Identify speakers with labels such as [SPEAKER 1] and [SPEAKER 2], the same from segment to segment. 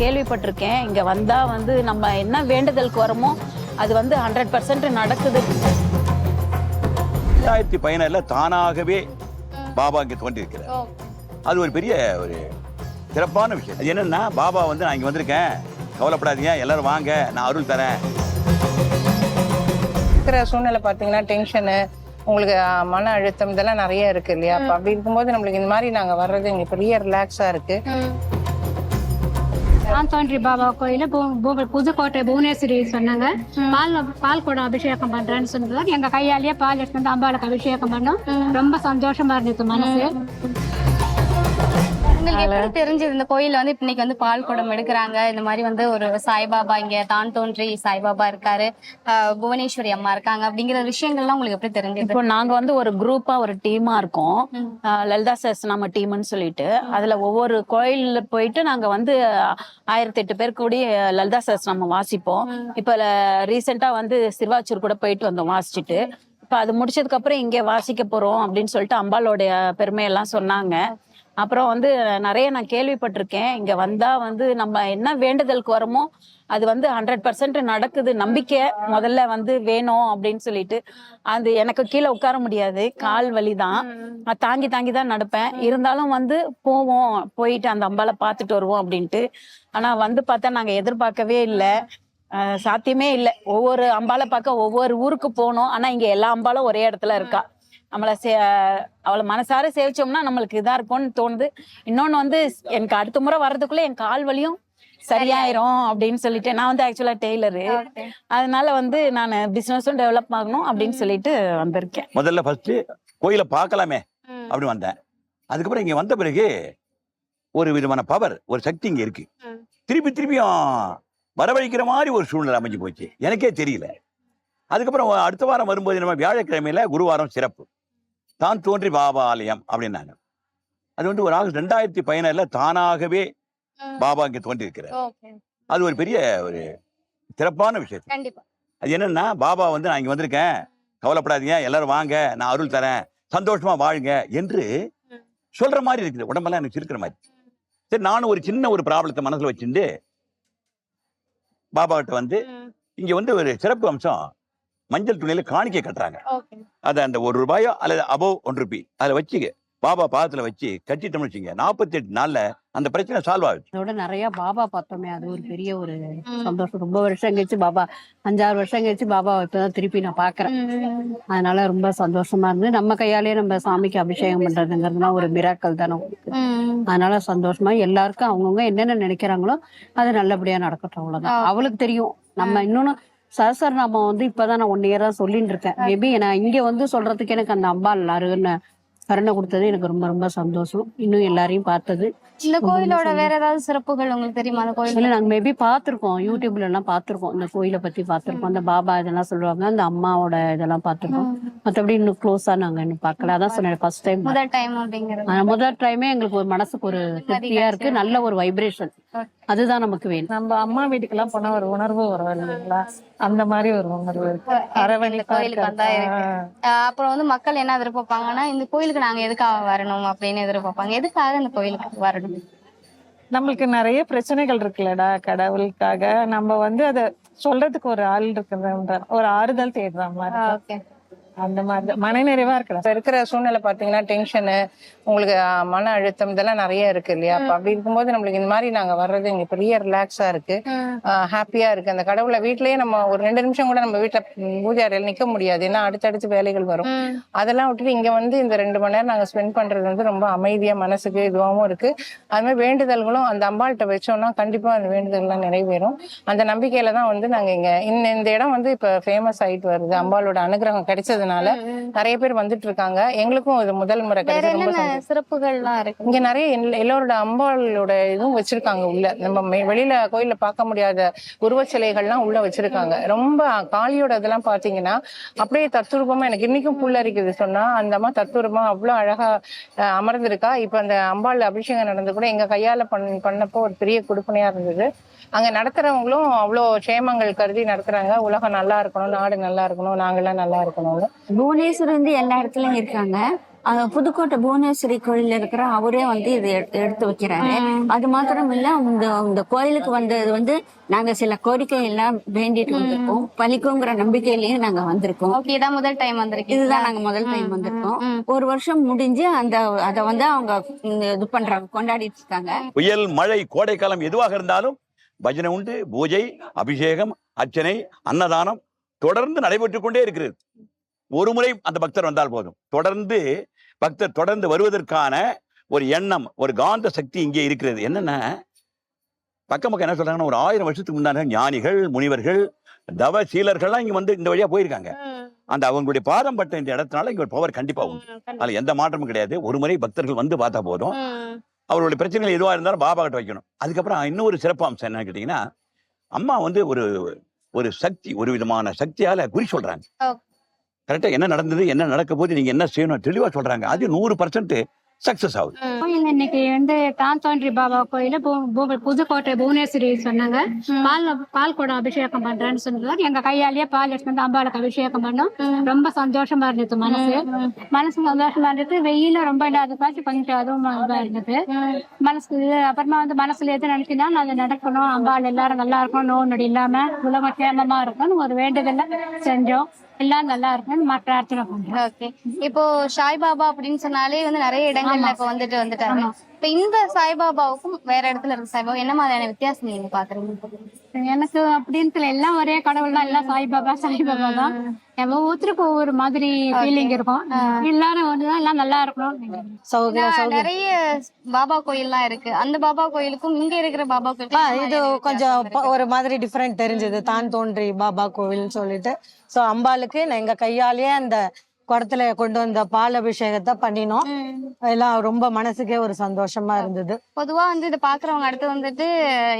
[SPEAKER 1] கேள்விப்பட்டிருக்கேன். இங்க வந்தா வந்து நம்ம என்ன வேண்டுதலுக்கு வரமோ அது வந்து ஹண்ட்ரட் பர்சன்ட் நடக்குது.
[SPEAKER 2] ரெண்டாயிரத்தி பதினாறுல தானாகவே பாபா இங்க தோன்றியிருக்கிறார். அது ஒரு பெரிய ஒரு சிறப்பான விஷயம். அது என்னன்னா பாபா வந்து நான் இங்க வந்திருக்கேன். கவலைப்படாதீங்க எல்லாரும் வாங்க நான் அருள் தரேன்.
[SPEAKER 3] இருக்கிற சூழ்நிலை பார்த்தீங்கன்னா டென்ஷனு உங்களுக்கு மன அழுத்தம் இதெல்லாம் நிறைய இருக்கு இல்லையா? அப்ப அப்படி இருக்கும்போது நம்மளுக்கு இந்த மாதிரி நாங்க வர்றது எங்களுக்கு பெரிய ரிலாக்ஸா இருக்கு.
[SPEAKER 4] நான் தோன்றி பாபா கோயில புதுக்கோட்டை புவனேஸ்வரி சொன்னாங்க. பால் பால் குடம் அபிஷேகம் பண்றேன்னு சொன்னது எங்க கையாலேயே பால் எடுத்து வந்து அம்பாளுக்கு அபிஷேகம் பண்ணோம். ரொம்ப சந்தோஷமா இருந்துச்சு மனசு.
[SPEAKER 5] உங்களுக்கு எப்படி தெரிஞ்சது இந்த கோயில்ல வந்து இன்னைக்கு வந்து பால் குடம் எடுக்கிறாங்க. இந்த மாதிரி வந்து ஒரு சாய்பாபா இங்க தான் தோன்றி சாய்பாபா இருக்காரு. புவனேஸ்வரி அம்மா இருக்காங்க. அப்படிங்கிற விஷயங்கள்லாம் உங்களுக்கு எப்படி தெரிஞ்சது?
[SPEAKER 1] இப்போ நாங்க வந்து ஒரு குரூப்பா ஒரு டீமா இருக்கோம். லலிதா சஸ் நம்ம டீம்னு சொல்லிட்டு. அதுல ஒவ்வொரு கோயில்ல போயிட்டு நாங்க வந்து ஆயிரத்தி எட்டு பேர் கூடி லலிதா சஸ் நம்ம வாசிப்போம். இப்ப ரீசெண்டா வந்து சிறுவாச்சூர் கூட போயிட்டு வந்தோம் வாசிச்சுட்டு. இப்ப அது முடிச்சதுக்கு அப்புறம் இங்க வாசிக்க போறோம் அப்படின்னு சொல்லிட்டு அம்பாலோடைய பெருமையெல்லாம் சொன்னாங்க. அப்புறம் வந்து நிறைய நான் கேள்விப்பட்டிருக்கேன். இங்க வந்தா வந்து நம்ம என்ன வேண்டுதலுக்கு வரமோ அது வந்து ஹண்ட்ரட் பர்சன்ட் நடக்குது. நம்பிக்கை முதல்ல வந்து வேணும் அப்படின்னு சொல்லிட்டு அது எனக்கு கீழே உட்கார முடியாது. கால் வலி தான் நான் தாங்கி தாங்கி தான் நடப்பேன். இருந்தாலும் வந்து போவோம். போயிட்டு அந்த அம்பாலை பார்த்துட்டு வருவோம் அப்படின்ட்டு. ஆனா வந்து பார்த்தா நாங்க எதிர்பார்க்கவே இல்லை. சாத்தியமே இல்லை. ஒவ்வொரு அம்பால பார்க்க ஒவ்வொரு ஊருக்கு போனோம். ஆனா இங்க எல்லா அம்பாலும் ஒரே இடத்துல இருக்கா. நம்மளை சே அவளை மனசார சேவிச்சோம்னா நம்மளுக்கு இதா இருக்கும்னு தோணுது. இன்னொன்னு வந்து எனக்கு அடுத்த முறை வர்றதுக்குள்ள என் கால் வலியும் சரியாயிரும் அப்படின்னு சொல்லிட்டு நான் வந்து ஆக்சுவலா டெய்லரு. அதனால வந்து நான் பிசினஸும் டெவலப் ஆகணும் அப்படின்னு சொல்லிட்டு வந்திருக்கேன்.
[SPEAKER 2] முதல்ல ஃபர்ஸ்ட் கோயிலை பார்க்கலாமே அப்படி வந்தேன். அதுக்கப்புறம் இங்க வந்த பிறகு ஒரு விதமான பவர் ஒரு சக்தி இங்க இருக்கு. திருப்பி திருப்பியும் வரவழைக்கிற மாதிரி ஒரு சூழ்நிலை அமைஞ்சு போச்சு. எனக்கே தெரியல. அதுக்கப்புறம் அடுத்த வாரம் வரும்போது நம்ம வியாழக்கிழமையில குருவாரம் சிறப்பு. தான் தோன்றி பாபா ஆலயம் அப்படின்னாங்க. அது வந்து ஒரு ஆகஸ்ட் ரெண்டாயிரத்தி பதினாறுல தானாகவே பாபா இங்க தோன்றியிருக்கிறார். அது ஒரு பெரிய ஒரு சிறப்பான விஷயம் அது என்னன்னா பாபா வந்து நான் இங்க வந்திருக்கேன். கவலைப்படாதீங்க எல்லாரும் வாங்க நான் அருள் தரேன் சந்தோஷமா வாழுங்க என்று. சொல்ற மாதிரி இருக்குது. உடம்பெல்லாம் எனக்கு இருக்கிற மாதிரி. சரி நானும் ஒரு சின்ன ஒரு ப்ராப்ளத்தை மனசுல வச்சுட்டு பாபா கிட்ட வந்து இங்க வந்து ஒரு சிறப்பு அம்சம். மஞ்சள் துணியில காணிக்கை கட்டுறாங்க.
[SPEAKER 5] ஓகே.
[SPEAKER 2] அதை அந்த ஒரு ரூபாயோ அல்லது அபோவ் ஒன் ருபி அதில் வச்சு பாபா பாதத்துல வச்சு கட்டிட்டோம்னு வச்சுங்க நாற்பத்தி எட்டு நாள்ல அந்த பிரச்சனை சால்வ் ஆகுது.
[SPEAKER 6] அதோட நிறைய பாபா பார்த்தோமே அது ஒரு பெரிய ஒரு. சந்தோஷம். ரொம்ப வருஷம் கழிச்சு பாபா அஞ்சாறு வருஷம் கழிச்சு பாபா இப்பதான் திருப்பி நான் பாக்குறேன் அதனால ரொம்ப சந்தோஷமா இருந்து நம்ம கையாலேயே நம்ம சாமிக்கு அபிஷேகம் பண்றதுங்கிறதுலாம் ஒரு மிராக்கள் தானே அதனால சந்தோஷமா எல்லாருக்கும் அவங்கவுங்க என்னென்ன நினைக்கிறாங்களோ அது நல்லபடியா நடக்கட்டும் அவ்வளவுதான். அவளுக்கு தெரியும். நம்ம இன்னொன்னு சரசர் நாம வந்து இப்பதான் நான் ஒன் இயரா சொல்லிட்டு இருக்கேன். மேபி நான் இங்க வந்து சொல்றதுக்கு எனக்கு அந்த அம்பாள் அருகன்னு கருணை கொடுத்தது எனக்கு ரொம்ப ரொம்ப சந்தோஷம். இன்னும் எல்லாரையும் பார்த்தது.
[SPEAKER 5] இந்த கோயிலோட. வேற ஏதாவது சிறப்புகள் உங்களுக்கு தெரியுமா? அந்த கோயில்
[SPEAKER 6] இல்ல நாங்க மேபி பாத்திருக்கோம் யூடியூப்ல எல்லாம் பாத்திருக்கோம் இந்த கோயிலை பத்தி பாத்திருக்கோம் அந்த பாபா இதெல்லாம் சொல்லுவாங்க. அந்த அம்மாவோட இதெல்லாம் பாத்திருக்கோம் மத்தபடி இன்னும் க்ளோஸா நாங்க இன்னும் பார்க்கல. அதான் சொன்னேன் ஃபர்ஸ்ட் டைம்
[SPEAKER 5] முதல் டைம் அப்படிங்கிறது.
[SPEAKER 6] முதல் டைமே எங்களுக்கு ஒரு மனசுக்கு ஒரு திருப்தியா இருக்கு. நல்ல ஒரு வைப்ரேஷன் அதுதான் நமக்கு வேணும்.
[SPEAKER 7] நம்ம அம்மா வீட்டுக்கெல்லாம் போனா ஒரு உணர்வு வரும் இல்லைங்களா? அந்த மாதிரி ஒரு உணர்வு இருக்கு. அரவணைப்பா
[SPEAKER 5] கோயிலுக்கு வந்தா இருக்கு? அப்புறம் வந்து மக்கள் என்ன எதிர்பார்ப்பாங்கன்னா இந்த கோயிலுக்கு நாங்க எதுக்காக வரணும் அப்படின்னு எதிர்பார்ப்பாங்க. எதுக்காக இந்த கோயிலுக்கு வரணும்?
[SPEAKER 7] நம்மளுக்கு நிறைய பிரச்சனைகள் இருக்குல்லடா கடவுளுக்காக. நம்ம வந்து அத சொல்றதுக்கு ஒரு ஆள் இருக்குன்ற ஒரு ஆறுதல் தேடுற மாதிரி அந்த மாதிரி. மனநிறைவா இருக்கலாம்.
[SPEAKER 3] இப்ப இருக்கிற சூழ்நிலை பாத்தீங்கன்னா டென்ஷனு உங்களுக்கு மன அழுத்தம் இதெல்லாம் நிறைய இருக்கு இல்லையா? அப்ப அப்படி இருக்கும்போது நம்மளுக்கு இந்த மாதிரி நாங்க வர்றது எங்களுக்கு பெரிய ரிலாக்ஸா இருக்கு. ஹாப்பியா இருக்கு. அந்த கடவுளை வீட்லயே நம்ம ஒரு ரெண்டு நிமிஷம் கூட நம்ம வீட்டுல பூஜை அறையில நிக்க முடியாது. ஏன்னா அடுத்தடுத்து வேலைகள் வரும். அதெல்லாம் விட்டுட்டு இங்க வந்து இந்த ரெண்டு மணி நேரம் நாங்க ஸ்பெண்ட் பண்றது வந்து ரொம்ப அமைதியா மனசுக்கு இதுவாகவும் இருக்கு. அது மாதிரி வேண்டுதல்களும் அந்த அம்பாள்கிட்ட வச்சோம்னா கண்டிப்பா அந்த வேண்டுதல்லாம் நிறைவேறும். அந்த நம்பிக்கையில தான் வந்து நாங்க இங்க இந்த இந்த இடம் வந்து இப்ப ஃபேமஸ் ஆயிட்டு வருது. அம்பாளோட அனுகிரகம் கிடைச்சதுனால நிறைய பேர் வந்துட்டு இருக்காங்க எங்களுக்கும் இது முதல் முறை கிடைச்சது.
[SPEAKER 5] சிறப்புகள்லாம் இருக்கு?
[SPEAKER 3] இங்க நிறைய எல்- எல்லோரோட அம்பாளோட இதுவும் வச்சிருக்காங்க உள்ள. நம்ம வெளியில கோயில்ல பார்க்க முடியாத உருவச் சிலைகள்லாம் உள்ள வச்சிருக்காங்க. ரொம்ப காளியோட இதெல்லாம் பாத்தீங்கன்னா அப்படியே தத்துரூபமா எனக்கு இன்னைக்கும் புல்லரிக்குது சொன்னா அந்த அம்மா தத்துரூபமா அவ்வளவு அழகா அமர்ந்திருக்கா. இப்ப அந்த அம்பாள் அபிஷேகம் நடந்து கூட எங்க கையால பண் பண்ணப்போ ஒரு பெரிய கொடுப்பனையா இருந்தது. அங்க நடத்துறவங்களும் அவ்வளோ க்ஷேமங்கள் கருதி நடத்துறாங்க. உலகம் நல்லா இருக்கணும் நாடு நல்லா இருக்கணும் நாங்கெல்லாம் நல்லா இருக்கணும்னு.
[SPEAKER 8] புவனேஸ்வரி வந்து எல்லா இடத்துலயும் இருக்காங்க. புதுக்கோட்டை புவனேஸ்வரி கோயில்ல இருக்கிற அவரே வந்து இது எடு- எடுத்து வைக்கிறாரு. அது மாத்திரம் இல்ல இந்த இந்த கோயிலுக்கு வந்தது வந்து நாங்க சில கோரிக்கை எல்லாம் வேண்டிட்டு வந்திருக்கோம். பலிக்குங்கிற நம்பிக்கையிலயும் நாங்க வந்திருக்கோம்.
[SPEAKER 5] ஓகே இதான் முதல் டைம் வந்திருக்கீங்க
[SPEAKER 8] இதுதான் நாங்க முதல் டைம் வந்திருக்கோம். ஒரு வருஷம் முடிஞ்சு அந்த அத வந்து அவங்க இது பண்றாங்க கொண்டாடிட்டு இருக்காங்க.
[SPEAKER 2] புயல் மழை கோடைக்காலம் எதுவாக இருந்தாலும் பஜனை உண்டு பூஜை அபிஷேகம் அர்ச்சனை அன்னதானம் தொடர்ந்து நடைபெற்றுக் கொண்டே இருக்கிறது. ஒரு முறை அந்த பக்தர் வந்தால் போதும். தொடர்ந்து பக்தர் தொடர்ந்து வருவதற்கான ஒரு எண்ணம் ஒரு காந்த சக்தி இங்கே இருக்கிறது. என்னன்னா பக்கம் பக்கம் என்ன சொல்றாங்கன்னா ஒரு ஆயிரம் வருஷத்துக்கு முன்னாடி ஞானிகள் முனிவர்கள் தவ சீலர்கள்லாம் இங்க வந்து இந்த வழியா போயிருக்காங்க. அந்த அவங்களுடைய பாதம் பட்ட இந்த இடத்தினால இங்க ஒரு பவர் கண்டிப்பா உண்டு. அதுல எந்த மாற்றமும் கிடையாது. ஒரு முறை பக்தர்கள் வந்து பார்த்தா போதும். அவர்களுடைய பிரச்சனைகள் எதுவா இருந்தாலும் பாபா கிட்ட வைக்கணும். அதுக்கப்புறம் இன்னொரு சிறப்பு அம்சம் என்னன்னு கேட்டீங்கன்னா அம்மா வந்து ஒரு ஒரு சக்தி ஒரு விதமான சக்தியால குறி சொல்றாங்க.
[SPEAKER 5] ஓ.
[SPEAKER 2] கரெக்டா என்ன நடந்தது என்ன நடக்க போது நீங்க என்ன செய்யணும் தெளிவா சொல்றாங்க. அது நூறு பர்சன்ட் சக்சஸ் ஆகுது.
[SPEAKER 4] கோயில் இன்னைக்கு வந்து தான் தோன்றி பாபா கோயில பூ- பூ- புதுக்கோட்டை புவனேஸ்வரி சொன்னாங்க. பால் பால் குடம் அபிஷேகம் பண்றேன்னு சொன்னது எங்க கையாலேயே பால் எடுத்து வந்து அம்பாளுக்கு அபிஷேகம் பண்ணோம். ரொம்ப சந்தோஷமா இருந்தது மனசு. மனசு சந்தோஷமா இருந்தது வெயில ரொம்ப இல்லாத பார்த்து கொஞ்சம் அதுவும் இதா இருந்தது இது அப்புறமா வந்து மனசுல எது நினைக்கினா அது நடக்கணும். அம்பாள் எல்லாரும் நல்லா இருக்கணும். நோய் நொடி இல்லாம உலகம் கேமமா இருக்கணும் ஒரு வேண்டுதல செஞ்சோம். எல்லாம் நல்லா இருக்கணும் மற்ற பிரார்த்தனை பண்றோம்.
[SPEAKER 5] ஓகே. இப்போ சாய்பாபா அப்படின்னு சொன்னாலே வந்து நிறைய இடங்கள்ல இப்ப வந்துட்டு வந்துட்டாங்க இப்ப இந்த சாய்பாபாவுக்கும் வேற இடத்துல இருக்க சாய்பாபா என்ன மாதிரியான வித்தியாசம் நீங்க பாக்குறீங்க?
[SPEAKER 4] எனக்கு அப்படின்ட்டு எல்லாம் ஒரே கடவுள் தான். எல்லாம் சாய்பாபா சாய்பாபா தான். ஒவ்வொருத்தருக்கும் ஒவ்வொரு மாதிரி ஃபீலிங் இருக்கும். எல்லாரும் ஒண்ணுதான் எல்லாம் நல்லா இருக்கணும்
[SPEAKER 5] நிறைய பாபா கோயில்லாம் இருக்கு. அந்த பாபா கோயிலுக்கும் இங்க இருக்கிற பாபா கோயிலுக்கும்
[SPEAKER 7] இது கொஞ்சம் ஒரு மாதிரி டிஃப்ரெண்ட் தெரிஞ்சது. தான் தோன்றி பாபா கோவில்னு சொல்லிட்டு. சோ அம்பாளுக்கு நான் எங்க கையாலேயே அந்த குடத்துல கொண்டு வந்த பால் அபிஷேகத்தை பண்ணினோம். எல்லாம் ரொம்ப மனசுக்கே ஒரு சந்தோஷமா இருந்தது.
[SPEAKER 5] பொதுவா வந்து இதை பாக்குறவங்க அடுத்து வந்துட்டு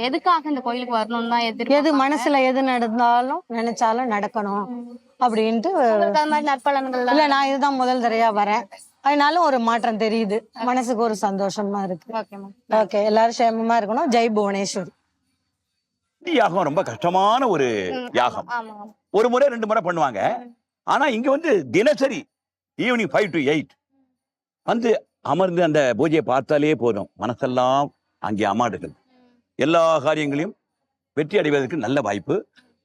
[SPEAKER 5] எதுக்காக இந்த கோயிலுக்கு வரணும்னு தான்
[SPEAKER 7] எது. மனசுல எது நடந்தாலும் நினைச்சாலும் நடக்கணும் அப்படின்ட்டு
[SPEAKER 5] நற்பலன்கள்
[SPEAKER 7] இல்ல நான் இதுதான் முதல் தடவையா வரேன். அதனால ஒரு மாற்றம் தெரியுது. மனசுக்கு ஒரு சந்தோஷமா இருக்கு.
[SPEAKER 5] ஓகே
[SPEAKER 7] எல்லாரும் சேமமா இருக்கணும். ஜெய் புவனேஸ்வரி.
[SPEAKER 2] யாகம் ரொம்ப கஷ்டமான ஒரு யாகம். ஒரு முறை ரெண்டு முறை பண்ணுவாங்க. ஆனா இங்க வந்து தினசரி ஈவினிங் ஃபைவ் டு எயிட் வந்து அமர்ந்து அந்த பூஜையை பார்த்தாலே போதும். மனசெல்லாம் அங்கே அமாடுகள் எல்லா காரியங்களையும் வெற்றி அடைவதற்கு நல்ல வாய்ப்பு.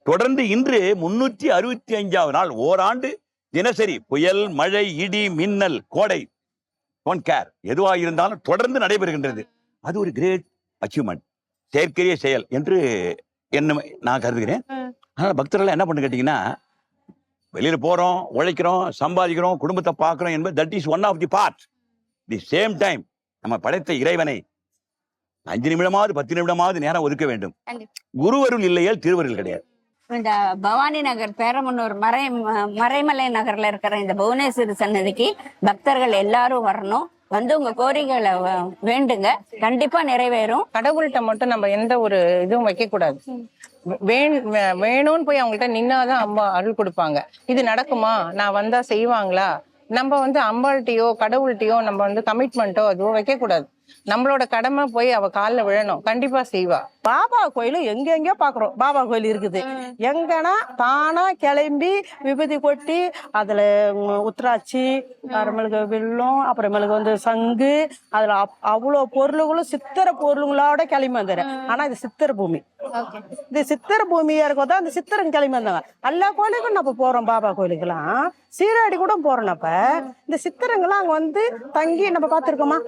[SPEAKER 2] தொடர்ந்து இன்று முன்னூற்றி அறுபத்தி அஞ்சாவது நாள் ஓராண்டு தினசரி புயல் மழை இடி மின்னல் கோடை டோன்ட் கேர் எதுவாக இருந்தாலும் தொடர்ந்து நடைபெறுகின்றது. அது ஒரு கிரேட் அச்சீவ்மெண்ட் செயற்கரிய செயல் என்று என்ன நான் கருதுகிறேன். அதனால பக்தர்கள் என்ன பண்ணு கேட்டீங்கன்னா வெளியில போறோம் உழைக்கிறோம் சம்பாதிக்கிறோம் குடும்பத்தை பார்க்கிறோம் என்பது that is one of the part the same time நம்ம படைத்த இறைவனை அஞ்சு நிமிடமாவது பத்து நிமிடமாவது நேரம் ஒதுக்க வேண்டும். குருவருள் இல்லையால் திருவருள் கிடையாது.
[SPEAKER 8] இந்த பவானி நகர் பேரமன்னூர் மறை மறைமலை நகர்ல இருக்கிற இந்த புவனேஸ்வரி சன்னதிக்கு பக்தர்கள் எல்லாரும் வரணும். வந்து உங்க கோரிக்கைகளை வேண்டுங்க. கண்டிப்பா நிறைவேறும்.
[SPEAKER 3] கடவுள்கிட்ட மட்டும் நம்ம எந்த ஒரு இதுவும் வைக்க கூடாது. வேணும்னு போய் அவங்கள்ட்ட நின்னாதான் அம்மா அருள் கொடுப்பாங்க. இது நடக்குமா? நான் வந்தா செய்வாங்களா? நம்ம வந்து அம்பாள்கிட்டயோ கடவுள்கிட்டயோ நம்ம வந்து கமிட்மெண்ட்டோ அதுவோ வைக்க கூடாது நம்மளோட கடமை போய் அவ காலில் விழணும். கண்டிப்பா செய்வா.
[SPEAKER 9] பாபா கோயில் எங்க எங்கேயோ பாக்குறோம். பாபா கோயில் இருக்குது. எங்கன்னா தானா கிளம்பி விபூதி கொட்டி அதுல உத்திராட்சி அப்புறமேலுக்கு வெள்ளம் அப்புறமேலுக்கு வந்து சங்கு அதுல அப்- அவ்வளோ பொருளுகளும் சித்திர பொருளுங்களோட கிளம்பி வந்துடுறேன் ஆனா இது சித்திர பூமி.
[SPEAKER 5] ஓகே.
[SPEAKER 9] இந்த சித்திர பூமியா இருக்கும் தான் அந்த சித்திரம் கிளம்பி வந்தாங்க. எல்லா கோயிலுக்கும் நம்ம போறோம் பாபா கோயிலுக்கெல்லாம். சீராடி கூட போறோம் அப்ப இந்த சித்திரங்கள்லாம் அங்க வந்து தங்கி நம்ம பார்த்திருக்கோமா?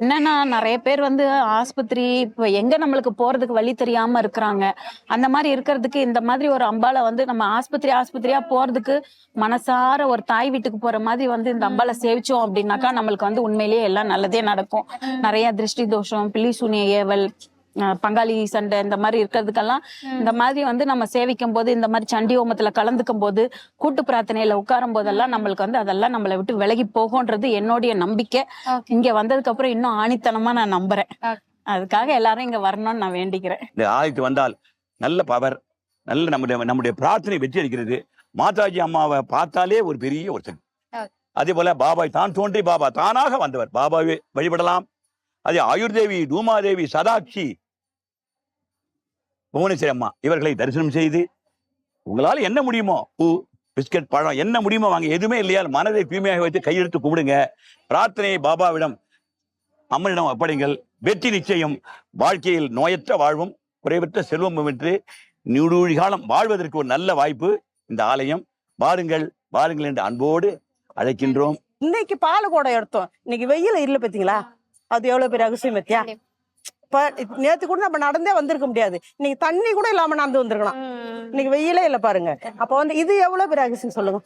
[SPEAKER 1] என்னன்னா நிறைய பேர் வந்து ஆஸ்பத்திரி இப்ப எங்க நம்மளுக்கு போறதுக்கு வழி தெரியாம இருக்கிறாங்க. அந்த மாதிரி இருக்கிறதுக்கு இந்த மாதிரி ஒரு அம்பாலை வந்து நம்ம ஆஸ்பத்திரி ஆஸ்பத்திரியா போறதுக்கு மனசார ஒரு தாய் வீட்டுக்கு போற மாதிரி வந்து இந்த அம்பாலை சேவிச்சோம் அப்படின்னாக்கா நம்மளுக்கு வந்து உண்மையிலேயே எல்லாம் நல்லதே நடக்கும். நிறைய திருஷ்டி தோஷம் பில்லி சூனிய ஏவல் பங்காளி சண்டை இந்த மாதிரி இருக்கிறதுக்கெல்லாம் இந்த மாதிரி வந்து நம்ம சேவிக்கும் போது இந்த மாதிரி சண்டி ஹோமத்துல கலந்துக்கும் போது கூட்டு பிரார்த்தனையில உட்காரும் போதெல்லாம் நம்மளுக்கு வந்து அதெல்லாம் நம்மளை விட்டு விலகி போகும்ன்றது என்னுடைய நம்பிக்கை. இங்க வந்ததுக்கு அப்புறம் இன்னும் ஆணித்தனமா நான் நம்புறேன். அதுக்காக எல்லாரும் இங்க வரணும்னு நான் வேண்டிக்கிறேன்.
[SPEAKER 2] இந்த ஆலயத்துக்கு வந்தால் நல்ல பவர் நல்ல நம்முடைய நம்முடைய பிரார்த்தனை வெற்றி அளிக்கிறது. மாதாஜி அம்மாவை பார்த்தாலே ஒரு பெரிய ஒரு சக்தி
[SPEAKER 5] Okay.
[SPEAKER 2] அதே போல பாபாய் தான் தோன்றி பாபா தானாக வந்தவர். பாபாவை வழிபடலாம். அதே ஆயுர்தேவி தூமாதேவி சதாட்சி புவனேஸ்வரி அம்மா இவர்களை தரிசனம் செய்து உங்களால் என்ன முடியுமோ பூ பிஸ்கட் பழம் என்ன முடியுமோ வாங்க எதுவுமே இல்லையா மனதை தூய்மையாக வைத்து கையெழுத்து கும்பிடுங்க. பிரார்த்தனையை பாபாவிடம் அம்மனிடம் ஒப்படைங்கள். வெற்றி நிச்சயம். வாழ்க்கையில் நோயற்ற வாழ்வும் குறைவற்ற செல்வமும் என்று நீடூழி காலம் வாழ்வதற்கு ஒரு நல்ல வாய்ப்பு இந்த ஆலயம். வாருங்கள் வாருங்கள் என்று அன்போடு அழைக்கின்றோம்.
[SPEAKER 9] இன்னைக்கு பால் கூட எடுத்தோம். இன்னைக்கு வெயில் இல்ல பாத்தீங்களா? அது எவ்வளவு பெரிய அதிசயம் பத்தியா? இப்ப நேத்து கூட நம்ம நடந்தே வந்திருக்க முடியாது. இன்னைக்கு தண்ணி கூட இல்லாம நடந்து வந்திருக்கலாம். இன்னைக்கு வெயிலே இல்ல பாருங்க. அப்ப வந்து இது எவ்வளவு அதிசயம் சொல்லுங்க.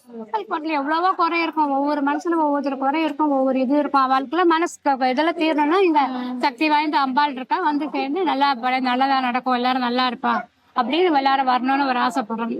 [SPEAKER 4] எவ்வளவோ குறை இருக்கும். ஒவ்வொரு மனுஷனுக்கும் ஒவ்வொரு குறை இருக்கும். ஒவ்வொரு இது இருக்கும். அவளுக்குள்ள மனசு இதெல்லாம் தீரணும்னா இந்த சக்தி வாய்ந்த அம்பாள் இருக்கா? வந்து சேர்ந்து நல்லா நல்லதா நடக்கும். எல்லாரும் நல்லா இருப்பா. அப்படின்னு எல்லாரும் வரணும்னு ஒரு ஆசைப்படுறோம்.